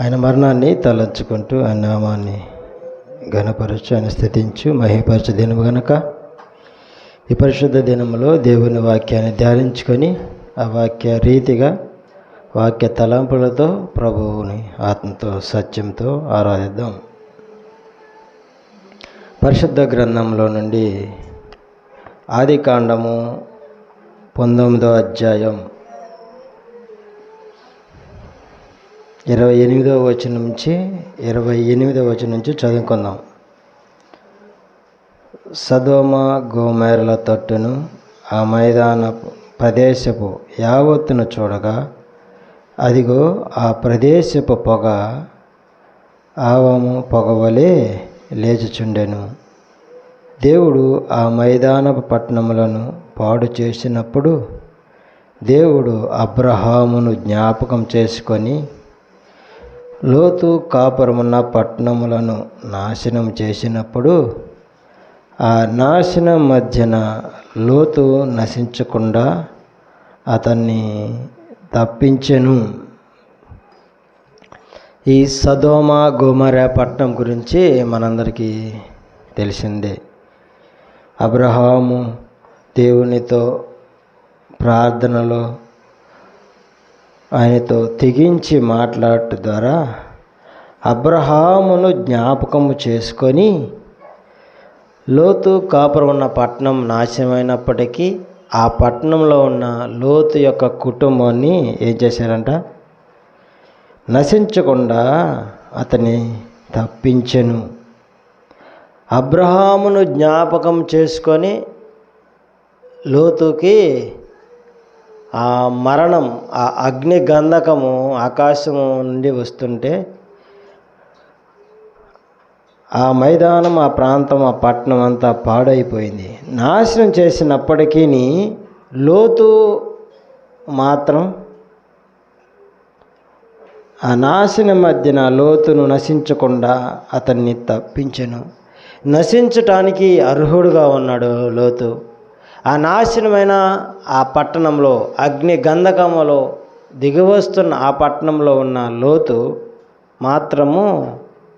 ఆయన మరణాన్ని తలంచుకుంటూ ఆయన నామాన్ని ఘనపరచు ఆయన స్థితించు మహిపరచు దినము గనక. ఈ పరిశుద్ధ దినములో దేవుని వాక్యాన్ని ధ్యానించుకొని ఆ వాక్య రీతిగా వాక్య తలంపులతో ప్రభువుని ఆత్మతో సత్యంతో ఆరాధిద్దాం. పరిశుద్ధ గ్రంథంలో నుండి ఆది కాండము పంతొమ్మిదో అధ్యాయం ఇరవై ఎనిమిదవ వచనం నుంచి ఇరవై ఎనిమిదవ వచనం నుంచి చదువుకుందాం. సదోమ గోమేరల తట్టును ఆ మైదాన ప్రదేశపు యావత్తును చూడగా అదిగో ఆ ప్రదేశపు పొగ ఆవము పొగవలే లేచుచుండెను. దేవుడు ఆ మైదానపు పట్టణములను పాడు చేసినప్పుడు దేవుడు అబ్రహామును జ్ఞాపకం చేసుకొని లోతు కాపురమున్న పట్టణములను నాశనం చేసినప్పుడు ఆ నాశనం మధ్యన లోతు నశించకుండా అతన్ని తప్పించెను. ఈ సదోమ గోమర పట్టణం గురించి మనందరికీ తెలిసిందే. అబ్రహాము దేవునితో ప్రార్థనలో ఆయనతో తెగించి మాట్లాడట ద్వారా అబ్రహామును జ్ఞాపకము చేసుకొని లోతు కాపురం ఉన్న పట్టణం నాశనమైనప్పటికీ ఆ పట్టణంలో ఉన్న లోతు యొక్క కుటుంబాన్ని ఏం చేశారంట? నశించకుండా అతని తప్పించెను. అబ్రహామును జ్ఞాపకం చేసుకొని లోతుకి ఆ మరణం ఆ అగ్ని గంధకము ఆకాశము నుండి వస్తుంటే ఆ మైదానం ఆ ప్రాంతం ఆ పట్టణం అంతా పాడైపోయింది. నాశనం చేసినప్పటికీ లోతు మాత్రం ఆ నాశనం మధ్యన లోతును నశించకుండా అతన్ని తప్పించెను. నశించటానికి అర్హుడుగా ఉన్నాడు లోతు. ఆ నాశనమైన ఆ పట్టణంలో అగ్ని గంధకములో దిగివస్తున్న ఆ పట్టణంలో ఉన్న లోతు మాత్రము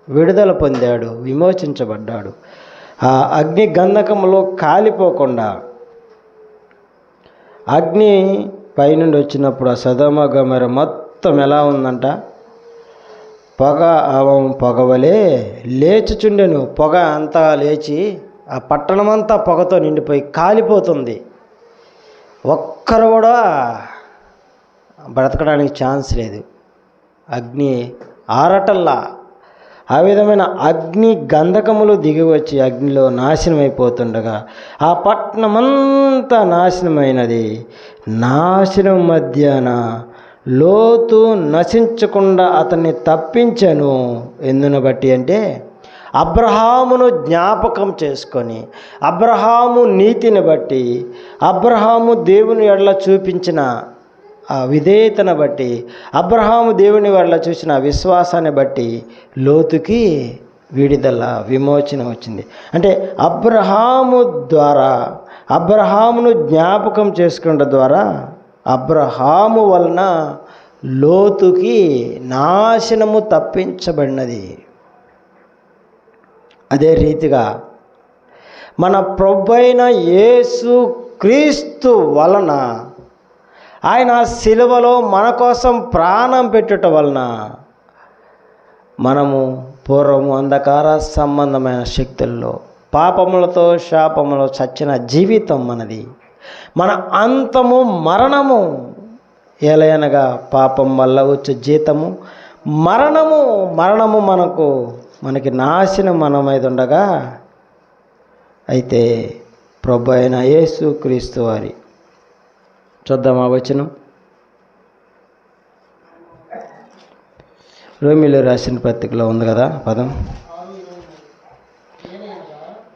విడుదల పొందాడు విమోచించబడ్డాడు. ఆ అగ్ని గంధకములో కాలిపోకుండా అగ్ని పైనుండి వచ్చినప్పుడు ఆ సదమ గమర మొత్తం ఎలా ఉందంట? పొగ అవం పొగవలే లేచుచుండెను. పొగ అంతా లేచి ఆ పట్టణమంతా పొగతో నిండిపోయి కాలిపోతుంది. ఒక్కరు కూడా బ్రతకడానికి ఛాన్స్ లేదు. అగ్ని ఆరటల్లా. ఆ విధమైన అగ్ని గంధకములు దిగి వచ్చి అగ్నిలో నాశనం అయిపోతుండగా ఆ పట్టణమంతా నాశనమైనది. నాశనం మధ్యాన లోతు నశించకుండా అతన్ని తప్పించను. ఎందును బట్టి అంటే అబ్రహామును జ్ఞాపకం చేసుకొని అబ్రహాము నీతిని బట్టి అబ్రహాము దేవుని ఎడల చూపించిన ఆ విధేయతను బట్టి అబ్రహాము దేవుని వల్ల చూసిన విశ్వాసాన్ని బట్టి లోతుకి విడుదల విమోచన వచ్చింది. అంటే అబ్రహాము ద్వారా అబ్రహామును జ్ఞాపకం చేసుకున్న ద్వారా అబ్రహాము వలన లోతుకి నాశనము తప్పించబడినది. అదే రీతిగా మన ప్రభైన యేసు క్రీస్తు వలన ఆయన శిలువలో మన కోసం ప్రాణం పెట్టుట వలన మనము పూర్వము అంధకార సంబంధమైన శక్తుల్లో పాపములతో శాపములో చచ్చిన జీవితం మనది మన అంతము మరణము ఎలయనగా పాపం వల్ల వచ్చే జీతము మరణము మరణము మనకు మనకి నాశనం మన మీద ఉండగా అయితే ప్రభు అయిన యేసు క్రీస్తు వారి చూద్దామా వచనం. రోమిలో రాసిన పత్రికలో ఉంది కదా పదం.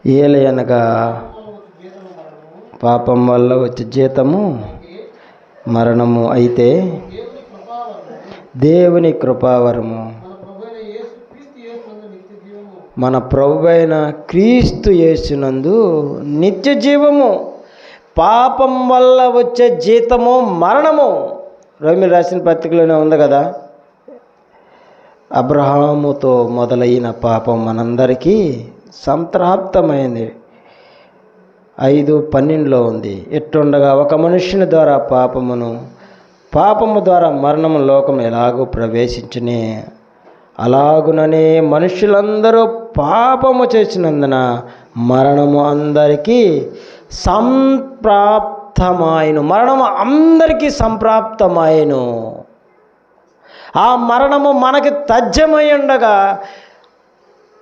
ఏలయనగా పాపం వల్ల వచ్చే జీతము మరణము అయితే దేవుని కృపావరము. మన ప్రభు అయిన క్రీస్తు యేసునందు నిత్య జీవము పాపం వల్ల వచ్చే జీతము మరణము. రోమిల్ రాసిన పత్రికలోనే ఉంది కదా? అబ్రహాముతో మొదలైన పాపం మనందరికీ సంతృప్తమైంది ఐదు పన్నెండులో ఉంది. ఎట్టుండగా ఒక మనుష్యుని ద్వారా పాపమును పాపము ద్వారా మరణము లోకం ఎలాగో ప్రవేశించునే అలాగుననే మనుషులందరూ పాపము చేసినందున మరణము అందరికీ సంప్రాప్తమాయను. మరణము అందరికీ సంప్రాప్తమాయను. ఆ మరణము మనకి తజ్జమై ఉండగా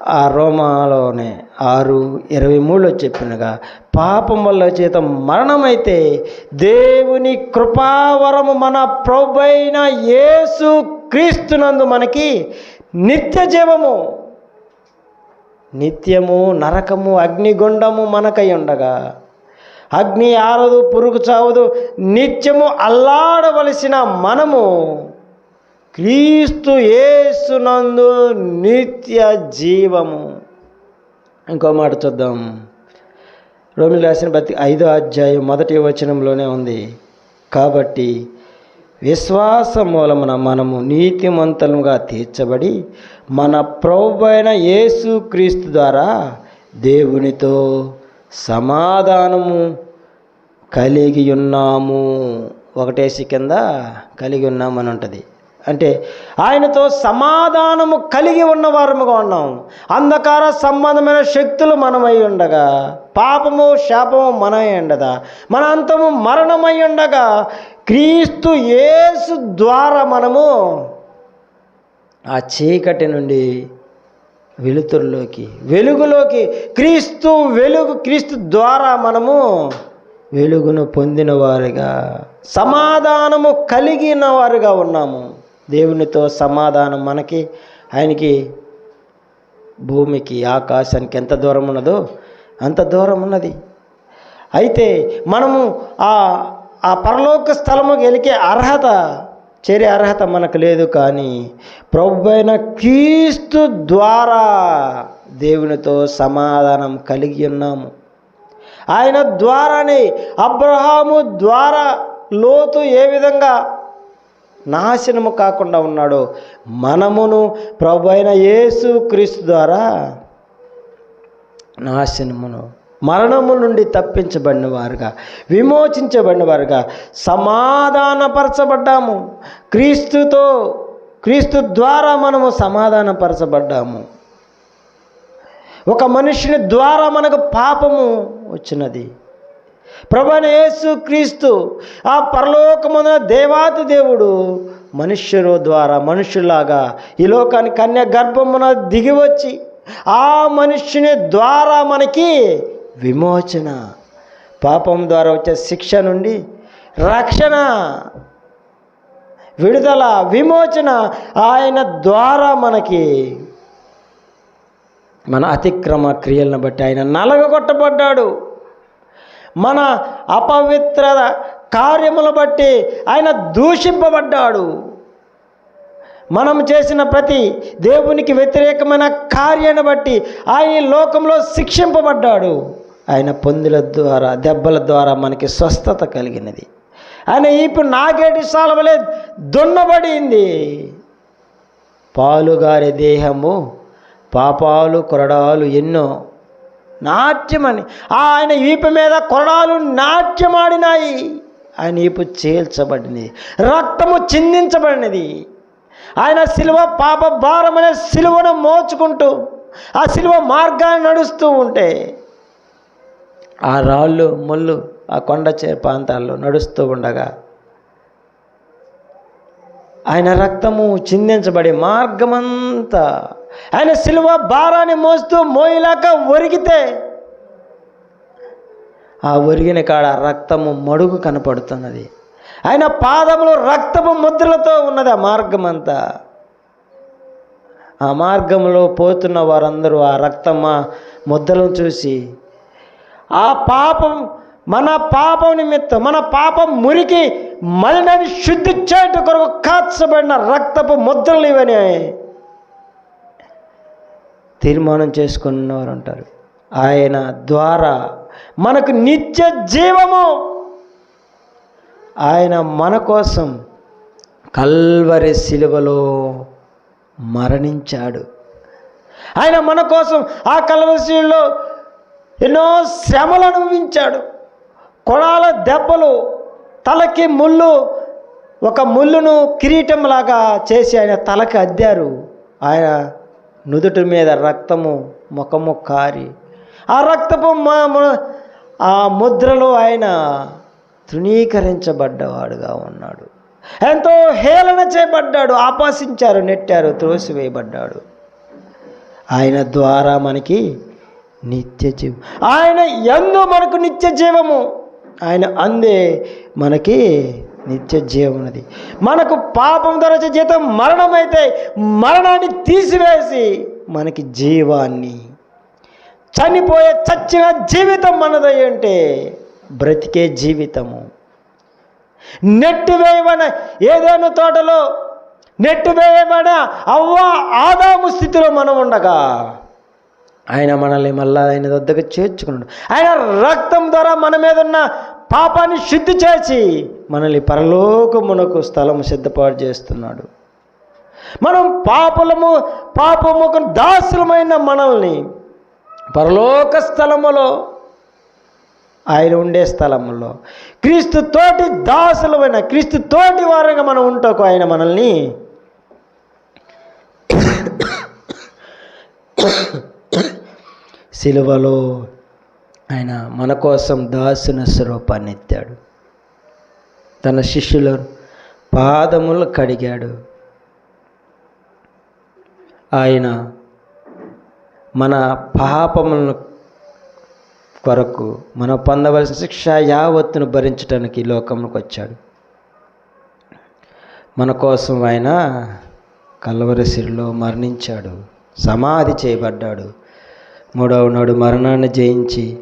ఆ రోమాలోనే ఆరు ఇరవై మూడులో చెప్పినగా పాపం వల్ల చేత మరణమైతే దేవుని కృపావరము మన ప్రభైన యేసు క్రీస్తునందు మనకి నిత్య జీవము నిత్యము నరకము అగ్నిగుండము మనకై ఉండగా అగ్ని ఆరదు పురుగు చావదు నిత్యము అల్లాడవలసిన మనము క్రీస్తు యేసునందు నిత్య జీవము ఇంకో మాట చూద్దాం. రోమిలు రాసిన ప్రతి ఐదో అధ్యాయం మొదటి వచనంలోనే ఉంది. కాబట్టి విశ్వాస మూలమున మనము నీతిమంతులుగా తీర్చబడి మన ప్రభు అయిన యేసు క్రీస్తు ద్వారా దేవునితో సమాధానము కలిగి ఉన్నాము. ఒకటేసి కింద కలిగి ఉన్నామని ఉంటుంది. అంటే ఆయనతో సమాధానము కలిగి ఉన్నవారముగా ఉన్నాం అంధకార సంబంధమైన శక్తులు మనమై ఉండగా పాపము శాపము మనమై ఉండగా మన అంతము మరణమై ఉండగా క్రీస్తు యేసు ద్వారా మనము ఆ చీకటి నుండి వెలుతురులోకి వెలుగులోకి క్రీస్తు వెలుగు క్రీస్తు ద్వారా మనము వెలుగును పొందిన వారిగా సమాధానము కలిగిన వారుగా ఉన్నాము. దేవునితో సమాధానం మనకి ఆయనకి భూమికి ఆకాశానికి ఎంత దూరం ఉన్నదో అంత దూరం ఉన్నది. అయితే మనము ఆ ఆ పరలోక స్థలము గెలికే అర్హత చేరే అర్హత మనకు లేదు కానీ ప్రభు అయిన క్రీస్తు ద్వారా దేవునితో సమాధానం కలిగి ఉన్నాము. ఆయన ద్వారానే అబ్రహాము ద్వారా లోతు ఏ విధంగా నాశనము కాకుండా ఉన్నాడో మనమును ప్రభు అయిన యేసు క్రీస్తు ద్వారా నాశనమును మరణము నుండి తప్పించబడిన వారుగా విమోచించబడిన వారుగా సమాధానపరచబడ్డాము. క్రీస్తుతో క్రీస్తు ద్వారా మనము సమాధానపరచబడ్డాము. ఒక మనిషిని ద్వారా మనకు పాపము వచ్చినది. ప్రభనేసు క్రీస్తు ఆ పరలోకమున దేవాతి దేవుడు మనుష్యుల ద్వారా మనుషులాగా ఈ లోకానికి కన్య గర్భమున దిగి వచ్చి ఆ మనుష్యుని ద్వారా మనకి విమోచన. పాపం ద్వారా వచ్చే శిక్ష నుండి రక్షణ. విడుదల విమోచన ఆయన ద్వారా మనకి. మన అతిక్రమ క్రియలను బట్టి ఆయన నలగొట్టబడ్డాడు. మన అపవిత్ర కార్యములు బట్టి ఆయన దూషింపబడ్డాడు. మనం చేసిన ప్రతి దేవునికి వ్యతిరేకమైన కార్యాన్ని బట్టి ఆయన లోకంలో శిక్షింపబడ్డాడు. ఆయన పొందుల ద్వారా దెబ్బల ద్వారా మనకి స్వస్థత కలిగినది. ఆయన ఇప్పుడు నాగేటి సాలవలే దున్నబడింది. పాలుగారి దేహము పాపాలు కొరడాలు ఎన్నో నాట్యమని ఆయన ఈపు మీద కొరడాలు నాట్యమాడినాయి. ఆయన ఈపు చేల్చబడినది రక్తము చిందించబడినది. ఆయన సిలువ పాప భారమనే శిలువను సిలువను మోచుకుంటూ ఆ సిలువ మార్గాన్ని నడుస్తూ ఉంటే ఆ రాళ్ళు ముళ్ళు ఆ కొండ చే ప్రాంతాల్లో నడుస్తూ ఉండగా ఆయన రక్తము చిందించబడి మార్గమంతా ఆయన సిలువ భారాన్ని మోస్తూ మోయలాక ఒరిగితే ఆ ఒరిగిన కాడ రక్తము మడుగు కనపడుతున్నది. ఆయన పాదములు రక్తము ముద్రలతో ఉన్నది ఆ మార్గమంతా. ఆ మార్గంలో పోతున్న వారందరూ ఆ రక్తమ ముద్రలను చూసి ఆ పాపం మన పాపం నిమిత్తం మన పాపం మురికి మలినని శుద్ధి చేయట కొరకు కాచబడిన రక్తపు ముద్రలు ఇవని. తీర్మానం చేసుకున్నవారు ఉంటారు ఆయన ద్వారా మనకు నిత్య జీవము. ఆయన మన కోసం కల్వరి శిలువలో మరణించాడు. ఆయన మన కోసం ఆ కలవశీలో ఎన్నో శ్రమలు అనుభవించాడు. కొడాల దెబ్బలు తలకి ముళ్ళు ఒక ముళ్ళును కిరీటంలాగా చేసి ఆయన తలకి అద్దారు. ఆయన నుదుటి మీద రక్తము ముఖము కారి ఆ రక్తపు మా ఆ ముద్రలో ఆయన తృణీకరించబడ్డవాడుగా ఉన్నాడు. ఎంతో హేళన చేయబడ్డాడు ఆపాసించారు నెట్టారు త్రోసివేయబడ్డాడు. ఆయన ద్వారా మనకి నిత్య జీవం. ఆయన ఎందు మనకు నిత్య జీవము? ఆయన అందే మనకి నిత్య జీవనది మనకు పాపం ధరచ జీతం మరణమైతే మరణాన్ని తీసివేసి మనకి జీవాన్ని. చనిపోయే చచ్చిన జీవితం మనదై అంటే బ్రతికే జీవితము. నెట్టివేయబడిన ఏదైనా తోటలో నెట్టివేయబడిన అవ్వ ఆదాము స్థితిలో మనం ఉండగా ఆయన మనల్ని మళ్ళా ఆయన వద్దకు చేర్చుకున్నాడు. ఆయన రక్తం ద్వారా మన మీద ఉన్న పాపాన్ని శుద్ధి చేసి మనల్ని పరలోకమునకు స్థలం సిద్ధపాటు చేస్తున్నాడు. మనం పాపలము పాపముకు దాసులమైన మనల్ని పరలోక స్థలములో ఆయన ఉండే స్థలములో క్రీస్తు తోటి దాసులమైన క్రీస్తు తోటి వారంగా మనం ఉంటాకు ఆయన మనల్ని సిలువలో ఆయన మన కోసం దాసున స్వరూపాన్ని ఎత్తాడు. తన శిష్యుల పాదములు కడిగాడు. ఆయన మన పాపములను కొరకు మనం పొందవలసిన శిక్ష యావత్తును భరించడానికి లోకంలోకి వచ్చాడు. మన కోసం ఆయన కల్వరసిరిలో మరణించాడు. సమాధి చేయబడ్డాడు. మూడవ నాడు మరణాన్ని జయించి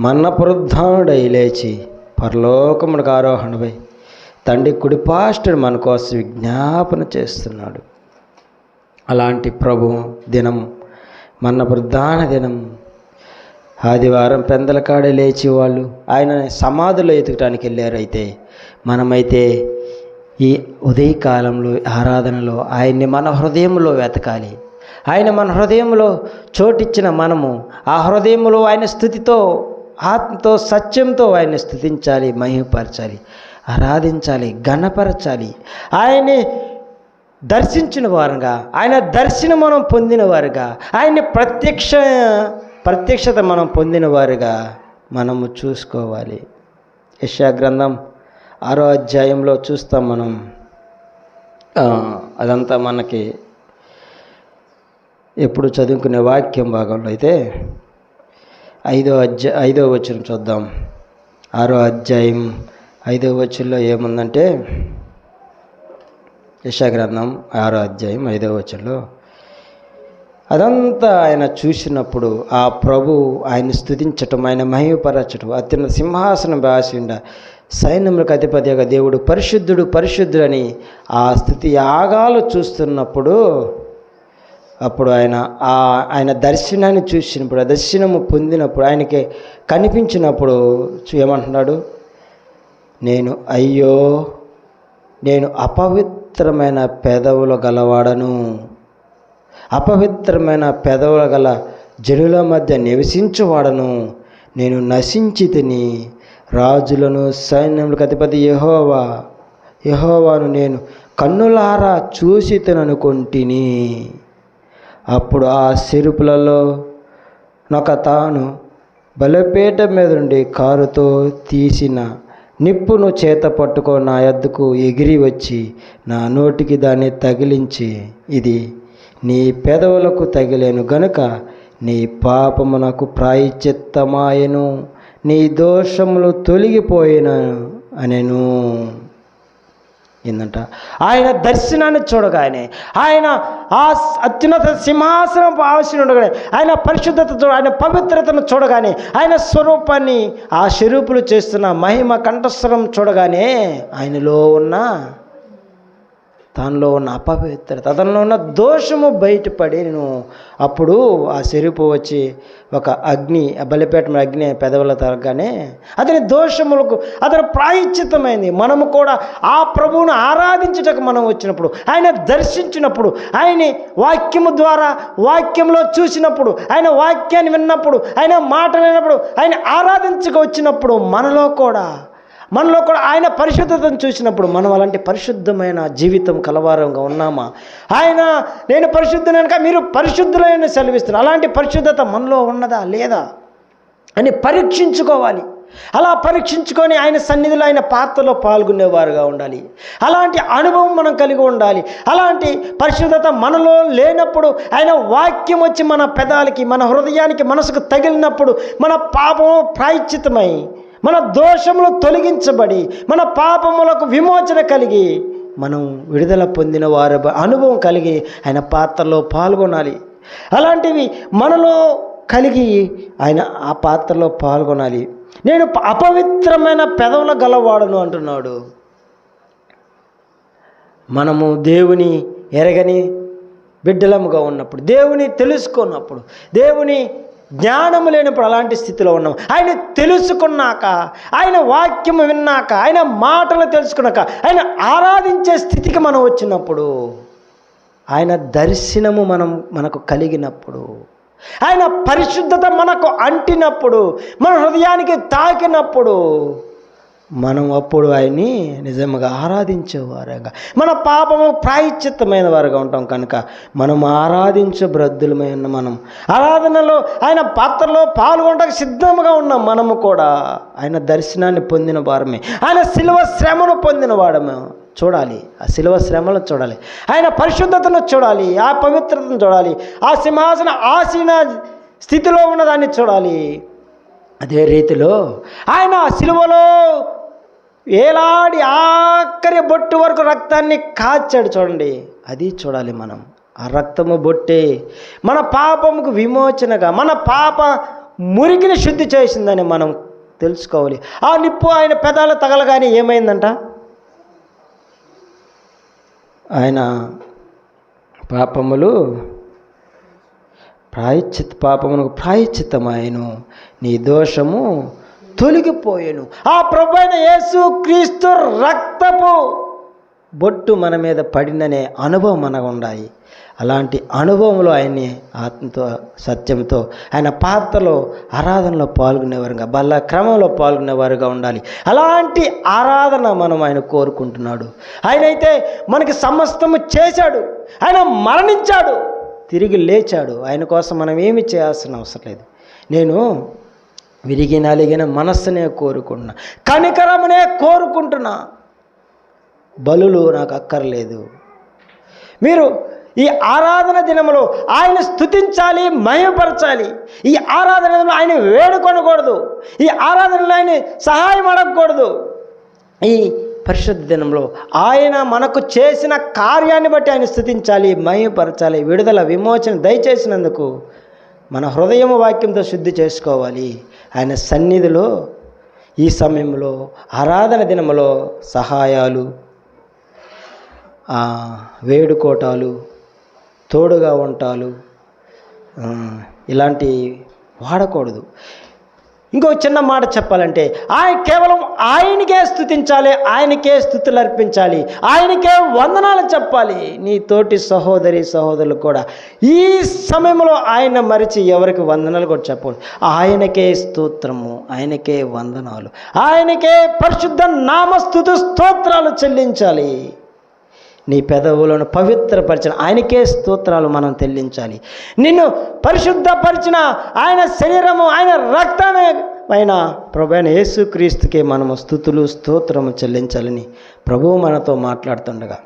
మన్నపురుద్ధానుడై లేచి పరలోకమునకు ఆరోహణపై తండ్రి కుడిపాష్టుడు మన కోసం విజ్ఞాపన చేస్తున్నాడు. అలాంటి ప్రభు దినం మన్న ప్రధాన దినం. ఆదివారం పెందలకాడే లేచి వాళ్ళు ఆయన సమాధిలో ఎతకటానికి వెళ్ళారు. అయితే మనమైతే ఈ ఉదయకాలంలో ఆరాధనలో ఆయన్ని మన హృదయంలో వెతకాలి. ఆయన మన హృదయంలో చోటిచ్చిన మనము ఆ హృదయంలో ఆయన స్థుతితో ఆత్మతో సత్యంతో ఆయన స్థుతించాలి మహిమపరచాలి ఆరాధించాలి ఘనపరచాలి. ఆయన్ని దర్శించిన వారుగా ఆయన దర్శనం మనం పొందిన వారుగా ఆయన ప్రత్యక్ష ప్రత్యక్షత మనం పొందిన వారుగా మనము చూసుకోవాలి. యశా గ్రంథం ఆరో అధ్యాయంలో చూస్తాం మనం. అదంతా మనకి ఎప్పుడు చదువుకునే వాక్యం భాగంలో అయితే ఐదో అధ్యాయ ఐదో వచనం చూద్దాం. ఆరో అధ్యాయం ఐదో వచనంలో ఏముందంటే యశాగ్రంథం ఆరో అధ్యాయం ఐదో వచనంలో అదంతా ఆయన చూసినప్పుడు ఆ ప్రభు ఆయన స్థుతించటం ఆయన మహిమపరచటం అత్యున్న సింహాసనం వ్యాసిండ సైన్యములకు అధిపతిగా దేవుడు పరిశుద్ధుడు పరిశుద్ధుడని ఆ స్థుతి యాగాలు చూస్తున్నప్పుడు అప్పుడు ఆయన ఆ ఆయన దర్శనాన్ని చూసినప్పుడు ఆ దర్శనము పొందినప్పుడు ఆయనకి కనిపించినప్పుడు ఏమంటున్నాడు? నేను అయ్యో నేను అపవిత్రమైన పెదవులు గలవాడను. అపవిత్రమైన పెదవుల గల జనుల మధ్య నివసించువాడను. నేను నశించి తిని రాజులను సైన్యములకు అధిపతి యహోవా యహోవాను నేను కన్నులారా చూసి తిననుకొంటిని అప్పుడు ఆ సెరుపులలో నొక తాను బలిపీట మీదుండి కారుతో తీసిన నిప్పును చేత పట్టుకో నా ఎద్దుకు ఎగిరి వచ్చి నా నోటికి దాన్ని తగిలించి ఇది నీ పెదవులకు తగిలేను గనుక నీ పాపమునకు ప్రాయచిత్తమాయను నీ దోషములు తొలగిపోయిన అనెను. ఏందంట? ఆయన దర్శనాన్ని చూడగానే ఆయన. ఆ అత్యున్నత సింహాసనం ఆవశ్యం ఉండగానే ఆయన పరిశుద్ధత చూడ ఆయన పవిత్రతను చూడగానే ఆయన స్వరూపాన్ని ఆ స్వరూపులు చేస్తున్న మహిమ కంఠస్వరం చూడగానే ఆయనలో ఉన్న తనలో ఉన్న అపవిత్రత అతనిలో ఉన్న దోషము బయటపడి నేను అప్పుడు ఆ సెరుపు వచ్చి ఒక అగ్ని బలిపేట అగ్ని పెదవుల తరగానే అతని దోషములకు అతను ప్రాయశ్చితమైంది మనము కూడా ఆ ప్రభువును ఆరాధించుటకు మనం వచ్చినప్పుడు ఆయన దర్శించినప్పుడు ఆయన వాక్యము ద్వారా వాక్యంలో చూసినప్పుడు ఆయన వాక్యాన్ని విన్నప్పుడు ఆయన మాట విన్నప్పుడు ఆయన ఆరాధించక వచ్చినప్పుడు మనలో కూడా మనలో కూడా ఆయన పరిశుద్ధతను చూసినప్పుడు మనం అలాంటి పరిశుద్ధమైన జీవితం కలవారంగా ఉన్నామా? ఆయన నేను పరిశుద్ధునక మీరు పరిశుద్ధులైన సెలవిస్తున్నారు. అలాంటి పరిశుద్ధత మనలో ఉన్నదా? లేదా? అని పరీక్షించుకోవాలి. అలా పరీక్షించుకొని ఆయన సన్నిధిలో ఆయన పాత్రలో పాల్గొనేవారుగా ఉండాలి. అలాంటి అనుభవం మనం కలిగి ఉండాలి. అలాంటి పరిశుద్ధత మనలో లేనప్పుడు ఆయన వాక్యం వచ్చి మన పెదాలకి మన హృదయానికి మనసుకు తగిలినప్పుడు మన పాపము ప్రాయశ్చితమై మన దోషములు తొలగించబడి మన పాపములకు విమోచన కలిగి మనం విడుదల పొందిన వారి అనుభవం కలిగి ఆయన పాత్రలో పాల్గొనాలి. అలాంటివి మనలో కలిగి ఆయన ఆ పాత్రలో పాల్గొనాలి. నేను అపవిత్రమైన పెదవుల గలవాడను అంటున్నాడు. మనము దేవుని ఎరగని బిడ్డలముగా ఉన్నప్పుడు దేవుని తెలుసుకున్నప్పుడు దేవుని జ్ఞానము లేనప్పుడు అలాంటి స్థితిలో ఉన్నాం. ఆయన తెలుసుకున్నాక ఆయన వాక్యము విన్నాక ఆయన మాటలు తెలుసుకున్నాక ఆయన ఆరాధించే స్థితికి మనం వచ్చినప్పుడు ఆయన దర్శనము మనం మనకు కలిగినప్పుడు ఆయన పరిశుద్ధత మనకు అంటినప్పుడు మన హృదయానికి తాకినప్పుడు మనం అప్పుడు ఆయన్ని నిజంగా ఆరాధించేవారుగా. మన పాపము ప్రాయశ్చిత్తమైన వారుగా ఉంటాం కనుక మనం ఆరాధించే బ్రద్దులమైన మనం ఆరాధనలో ఆయన పాత్రలో పాల్గొనడానికి సిద్ధంగా ఉన్నాం మనము కూడా ఆయన దర్శనాన్ని పొందిన వారమే. ఆయన శిలువ శ్రమను పొందిన వాడమే చూడాలి. ఆ శిలువ శ్రమను చూడాలి. ఆయన పరిశుద్ధతను చూడాలి. ఆ పవిత్రతను చూడాలి. ఆ సింహాసన ఆసీన స్థితిలో ఉన్నదాన్ని చూడాలి. అదే రీతిలో ఆయన ఆ వేలాడి ఏలాడి ఆఖరి బొట్టు వరకు రక్తాన్ని కాచాడు చూడండి. అది చూడాలి మనం. ఆ రక్తము బొట్టే మన పాపముకు విమోచనగా మన పాప మురికిని శుద్ధి చేసిందని మనం తెలుసుకోవాలి. ఆ నిప్పు ఆయన పెదాలు తగలగానే ఏమైందంట? ఆయన పాపములు ప్రాయశ్చిత్ పాపమునకు ప్రాయశ్చిత్తమాయను నీ దోషము తొలగిపోయాను. ఆ ప్రభైన యేసు క్రీస్తు రక్తపు బొట్టు మన మీద పడిందనే అనుభవం మనకు ఉండాలి. అలాంటి అనుభవంలో ఆయన్ని ఆత్మతో సత్యంతో ఆయన పాత్రలో ఆరాధనలో పాల్గొనేవారుగా బల్ల క్రమంలో పాల్గొనేవారుగా ఉండాలి. అలాంటి ఆరాధన మనం ఆయన కోరుకుంటున్నాడు. ఆయన అయితే మనకి సమస్తము చేశాడు. ఆయన మరణించాడు. తిరిగి లేచాడు. ఆయన కోసం మనం ఏమి చేయాల్సిన అవసరం లేదు. నేను విరిగి నలిగిన మనస్సునే కోరుకుంటున్నా. కనికరమునే కోరుకుంటున్నా. బలులు నాకు అక్కర్లేదు. మీరు ఈ ఆరాధన దినములో ఆయన స్థుతించాలి మహిమపరచాలి. ఈ ఆరాధన దినంలో ఆయన వేడుకొనకూడదు. ఈ ఆరాధనలో ఆయన సహాయం అడగకూడదు. ఈ పరిశుద్ధ దినంలో ఆయన మనకు చేసిన కార్యాన్ని బట్టి ఆయన స్థుతించాలి మహిమపరచాలి విడుదల విమోచన దయచేసినందుకు మన హృదయం వాక్యంతో శుద్ధి చేసుకోవాలి. ఆయన సన్నిధిలో ఈ సమయంలో ఆరాధన దినములో సహాయాలు వేడుకోటాలు తోడుగా ఉంటాలు ఇలాంటి వాడకూడదు. ఇంకో చిన్న మాట చెప్పాలంటే ఆయన కేవలం ఆయనకే స్థుతించాలి ఆయనకే స్థుతులు అర్పించాలి ఆయనకే వందనాలు చెప్పాలి. నీ తోటి సహోదరి సహోదరులు కూడా ఈ సమయంలో ఆయన మరిచి ఎవరికి వందనాలు కూడా చెప్పకూడదు ఆయనకే స్తోత్రము ఆయనకే వందనాలు ఆయనకే పరిశుద్ధ నామస్థుతు స్తోత్రాలు చెల్లించాలి. నీ పెదవులను పవిత్రపరిచిన ఆయనకే స్తోత్రాలు మనం చెల్లించాలి నిన్ను పరిశుద్ధపరిచిన ఆయన శరీరము ఆయన రక్తమే ఆయన ప్రభు యేసుక్రీస్తుకే మనము స్థుతులు స్తోత్రము చెల్లించాలని ప్రభువు మనతో మాట్లాడుతుండగా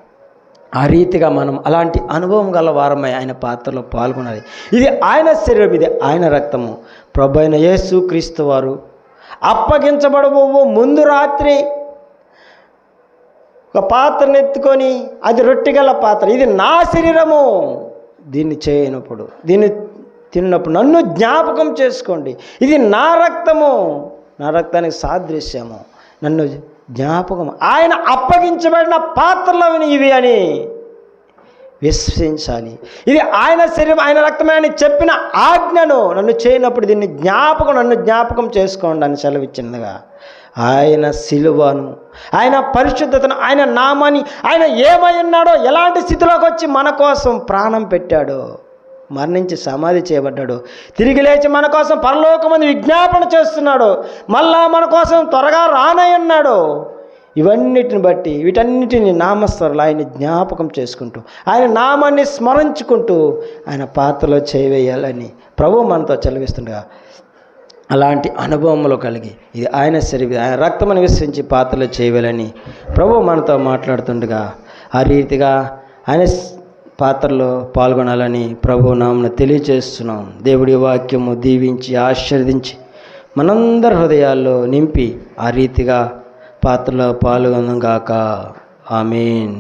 ఆ రీతిగా మనం అలాంటి అనుభవం గల వారమై ఆయన పాత్రలో పాల్గొనాలి. ఇది ఆయన శరీరం ఇది ఆయన రక్తము. ప్రభు అయిన యేసుక్రీస్తు వారు అప్పగించబడబో ముందు రాత్రి ఒక పాత్రను ఎత్తుకొని అది రొట్టెగల పాత్ర. ఇది నా శరీరము. దీన్ని చేయనప్పుడు దీన్ని తిన్నప్పుడు నన్ను జ్ఞాపకం చేసుకోండి. ఇది నా రక్తము. నా రక్తానికి సాదృశ్యము. నన్ను జ్ఞాపకం. ఆయన అప్పగించబడిన పాత్రలు ఇవి అని విశ్వసించాలి. ఇది ఆయన శరీరం ఆయన రక్తమే అని చెప్పిన ఆజ్ఞను నన్ను చేయనప్పుడు దీన్ని జ్ఞాపకం నన్ను జ్ఞాపకం చేసుకోండి అని సెలవిచ్చినదిగా. ఆయన సిలువను ఆయన పరిశుద్ధతను ఆయన నామాన్ని ఆయన ఏమై ఉన్నాడో ఎలాంటి స్థితిలోకి వచ్చి మన కోసం ప్రాణం పెట్టాడో మరణించి సమాధి చేయబడ్డాడు. తిరిగి లేచి మన కోసం పరలోకమంది విజ్ఞాపన చేస్తున్నాడు. మళ్ళా మన కోసం త్వరగా రానయ్యున్నాడు ఇవన్నిటిని బట్టి వీటన్నిటిని నామస్వరాలు ఆయన జ్ఞాపకం చేసుకుంటూ ఆయన నామాన్ని స్మరించుకుంటూ ఆయన పాత్రలో చేయవేయాలని ప్రభు మనతో చదివిస్తుండగా అలాంటి అనుభవంలో కలిగి ఇది ఆయన శరీరం ఆయన రక్తమని విశ్వించి పాత్రలు చేయవాలని ప్రభు మనతో మాట్లాడుతుండగా ఆ రీతిగా ఆయన పాత్రలో పాల్గొనాలని ప్రభు నామను తెలియచేస్తున్నాం దేవుడి వాక్యము దీవించి ఆశీర్వదించి మనందరి హృదయాల్లో నింపి ఆ రీతిగా పాత్రలో పాల్గొనం గాక ఆమెన్.